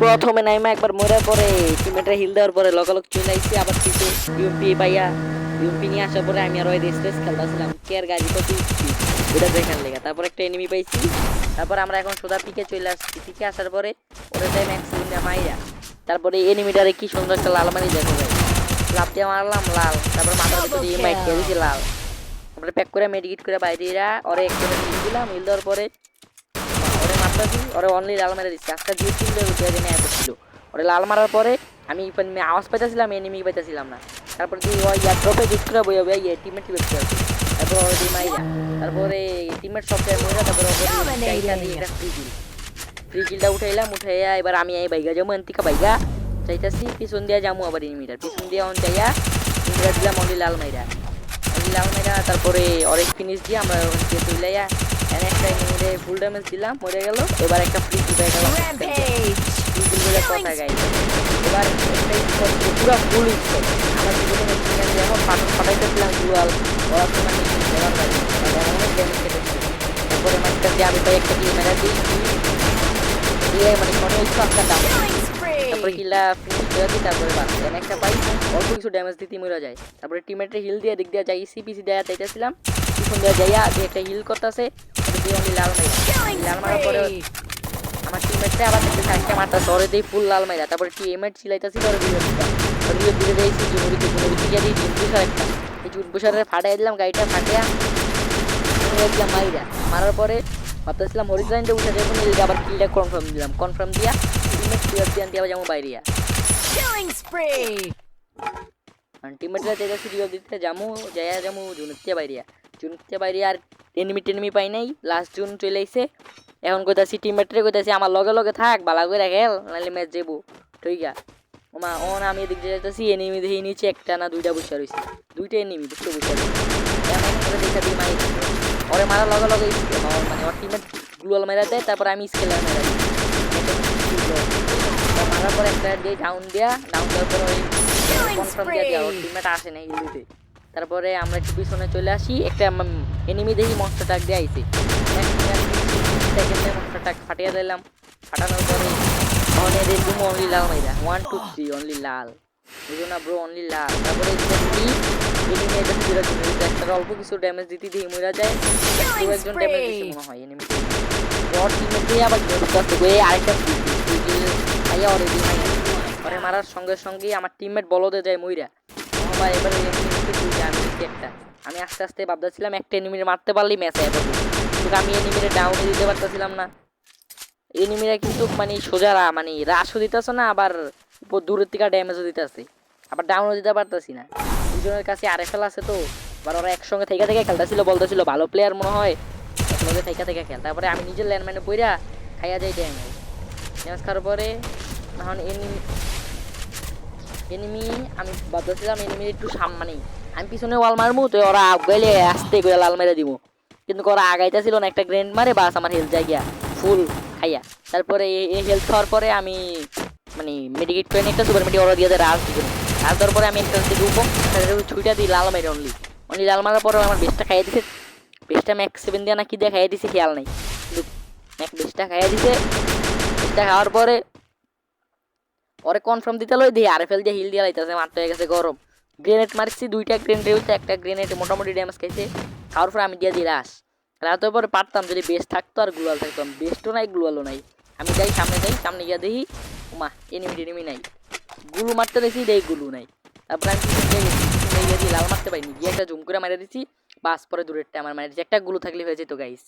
প্রথমে নাইমা একবার মরার পরে টিমেটা হিল দেওয়ার পরে লগালগ চলে আইসি, আবার পিছে ইউএমপি পাইয়া ইউএমপি নিয়ে আসার পরে আমি আর ওই রেস খেলতেছিলাম। কে আর গাড়ি কত ওটা দেখার লেগে। তারপর একটা এনিমি পাইছি। তারপর আমরা এখন সোজা পিকে চলে আসছি। পিকে আসার পরে ওটা টাইম অ্যাক্সিডেন্টে মাইরা। তারপরে এনিমিটারে কি সুন্দর একটা লাল মারি দেখো ভাই। লাভ দিয়ে মারলাম, লাল। তারপর মাথার ভিতরে মাইট খেয়ে দিয়েছি লাল। তারপরে প্যাক করে মেডিকেট করে বাইরে ওরে এক করে হিল দিলাম। হিল দেওয়ার পরে মারতে দিই ওরে অনলি লাল মেরে দিচ্ছি। আজকে দিয়ে তিন দিনে এত ছিল। ওরে লাল মারার পরে আমি আওয়াজ পাইতেছিলাম এনিমি পাইতেছিলাম না। তারপর তুই ওই ড্রপে গিট করে বই হবে ইয়ে টিমেট টিমেট করে তারপর ওরে মাইরা। তারপরে টিমেট সব জায়গায় মইরা তারপরে একটা ফ্রি কিল ফ্রি কিলটা উঠাইলাম উঠাইয়া এবার আমি এই বাইগা যাব এন্তিকা বাইগা চাইতাছি পিছন দিয়া যাব আবার এনিমিটার পিছন দিয়া অন যাইয়া ইন্দিরা দিলাম অনলি লাল মাইরা। অনলি লাল মাইরা তারপরে অরেক ফিনিশ দিয়ে আমরা ওখান থেকে তুইলাইয়া এনে একটা এনিমিরে ফুল ড্যামেজ দিলাম মরে গেল। এবার একটা ফ্রি! বলে কথা গাই এবার পুরো ফুল আমার জীবনে যেমন পাথর ফাটাইতেছিলাম দুয়াল ওরা তো মানে এবার বাড়ি মানে অনেক ড্যামেজ কেটেছে। তারপরে মাঝখান দিয়ে আমি তো একটা কিল মেরা দিই দিয়ে মানে মনে হচ্ছে একটা দাম। তারপরে কিলা ফিনিশ করে দিই তারপরে বাস। এনে একটা পাই অল্প কিছু ড্যামেজ দিতে মরে যায়। তারপরে টিমেটের হিল দিয়ে দিক দিয়ে যাই সিপিসি দেয়া চাইতেছিলাম পিছন দিয়ে যাইয়া একটা হিল করতেছে। দিয়ে লাল মারি লাল মারার পরে আমার টিমমেটটা আবার দেখতে মারটা সরে দেই ফুল লাল মাইরা। তারপরে টিমমেট চিলাইতাছি ধরে দিয়ে ধরে দিয়ে দিয়ে দিয়েছি জুনুরিতে জুনুরিতে গিয়ে এই ফাটাই দিলাম গাড়িটা ফাটিয়া দিলাম মাইরা। মারার পরে ভাবতেছিলাম হরিজলাইনটা উঠে যাব আবার কিলটা কনফার্ম দিলাম। কনফার্ম দিয়া টিমমেট ক্লিয়ার দিয়ে আবার বাইরিয়া! টিমমেটরা রিভাইভ দিতে যামু যাইয়া যামু জুনুতে বাইরিয়া জুনুতে বাইরিয়া আর এনিমি টেনিমি পাই নাই লাস্ট জুন চলে আইছে। এখন কইতাছি টিমমেটরে কইতাছি আমার লগে লগে থাক বালা করে খেল নাহলে ম্যাচ যাব ঠিক আছে ওমা অন আমি এদিক দিয়ে যাইতেছি এনিমি দেখি নিচে একটা না দুইটা বসে রয়েছে দুইটা এনিমি বুঝতে বসে দেখা দিই মাই ওরে মারার লগে লগে মানে ওর টিমমেট গ্লুয়াল মেরা দেয় তারপর আমি স্কেলার মেরা দিই। মারার পর একটা দিয়ে ডাউন দিয়া ডাউন দেওয়ার পর ওই কনফার্ম দিয়ে দেওয়া ওর টিমমেট আসে না হিলদিতে তারপরে আমরা একটু পিছনে চলে আসি। একটা এনিমি দেখি মনস্টার টাক দিয়ে আইছে। সেকেন্ডে মনস্টার টাক ফাটিয়ে দিলাম। ফাটানোর পরে অনে দিয়ে তুমি অনলি লাল মাইরা। ওয়ান টু থ্রি অনলি লাল। বুঝো না ব্রো অনলি লাল। তারপরে এনিমি এটা ফিরে চলে একটা অল্প কিছু ড্যামেজ দিতে দিয়ে মরে যায় একজন ড্যামেজ দিতে মনে হয় এনিমি ওর টিমের দিয়ে আবার জোর করতে গিয়ে আরেকটা ভাইয়া অলরেডি মাইরা পরে মারার সঙ্গে সঙ্গেই আমার টিমমেট বলদে যায় মইরা। বাবা এবারে আমি একটা আমি আস্তে আস্তে ভাবতেছিলাম একটা এনিমিরে মারতে পারলেই ম্যাচ যাবে। কিন্তু আমি এনিমিরে ডাউনে দিতে পারতেছিলাম না। এনিমিরা কিন্তু মানে সোজা মানে রাশও দিতেছে না, আবার উপর দূরের থেকে ড্যামেজও দিতেছে। আবার ডাউনও দিতে পারতেছি না। দুজনের কাছে আরএফএল আছে তো, আবার ওরা একসঙ্গে থেকে থেকে খেলতেছিল, বলতেছিল ভালো প্লেয়ার মনে হয় একলগে থেকে থেকে খেল। তারপরে আমি নিজের ল্যান্ডম্যানে পইরা খাইয়া যাই ড্যামেজ ড্যামেজ খাওয়ার পরে এখন এনিমি এনিমি আমি ভাবতেছিলাম এনিমি একটু সামনে আমি পিছনে ওয়াল মারবো তো ওরা গেলে আসতে করে লাল মেরে দিব কিন্তু ওরা আগাইতেছিল না, একটা গ্রেন্ড মারে, বাস আমার হেলথ যায় গিয়া ফুল খাইয়া। তারপরে এই হেলথ খাওয়ার পরে আমি মানে মেডিকেট করে একটা সুপার মেডি ওরা দিয়ে রাজ দিকে রাজ দেওয়ার পরে আমি একটা দিকে উপো দিই, লাল মেরে অনলি অনলি লাল মারার পরে আমার বেস্টটা খাইয়ে দিছে। বেস্টটা ম্যাক্স সেভেন দিয়ে না কি দিয়ে খাইয়ে দিছে খেয়াল নাই। কিন্তু ম্যাক বেস্টটা খাইয়ে দিছে বেস্টটা খাওয়ার পরে, ওরে কনফার্ম দিতে লই, দিয়ে আর ফেল দিয়ে হিল দিয়ে লাইতেছে মারতে হয়ে গেছে গরম। গ্রেনেড মারছি, দুইটা গ্রেনেড হয়েছে একটা গ্রেনেড মোটামুটি ড্যামেজ খাইছে খাওয়ার আমি দিয়ে দিই রাস রাতের পরে পারতাম যদি বেস্ট থাকতো আর গ্লুয়াল থাকতাম বেস্টও নাই গ্লুয়ালও নাই। আমি যাই, সামনে যাই, সামনে গিয়ে দেখি মা এনিমি টেনিমি নাই। গুলু মারতে দেখি, দেই গুলু নাই। তারপরে আমি লাল মারতে পারিনি, গিয়ে একটা জুম করে মারে দিচ্ছি বাস পরে দূরেরটা আমার মারে দিচ্ছি একটা গুলু থাকলে হয়ে যেত গাইস